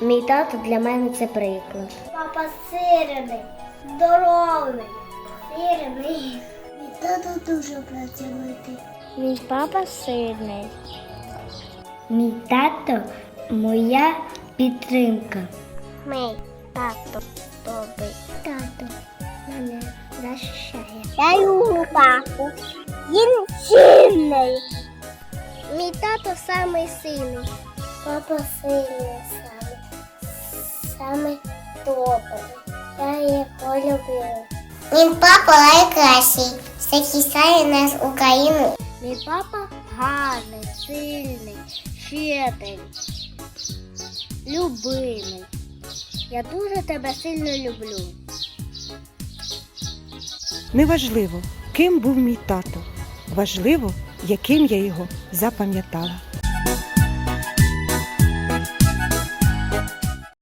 мій тато для мене це приклад. Папа сирений, здоровий, сирений. Мій тато дуже працьовитий. Мій папа сильний. Мій тато моя підтримка. Мій тато добрий. Тато мене захищає. Я люблю папу. Він сильний. Мій тато самий сильний. Папа сильний саме. Саме добрий. Я його люблю. Він папа найкращий. Захищає нас Україну. Мій папа гарний, сильний, щедрий, любимий. Я дуже тебе сильно люблю. Неважливо, ким був мій тато. Важливо, яким я його запам'ятала.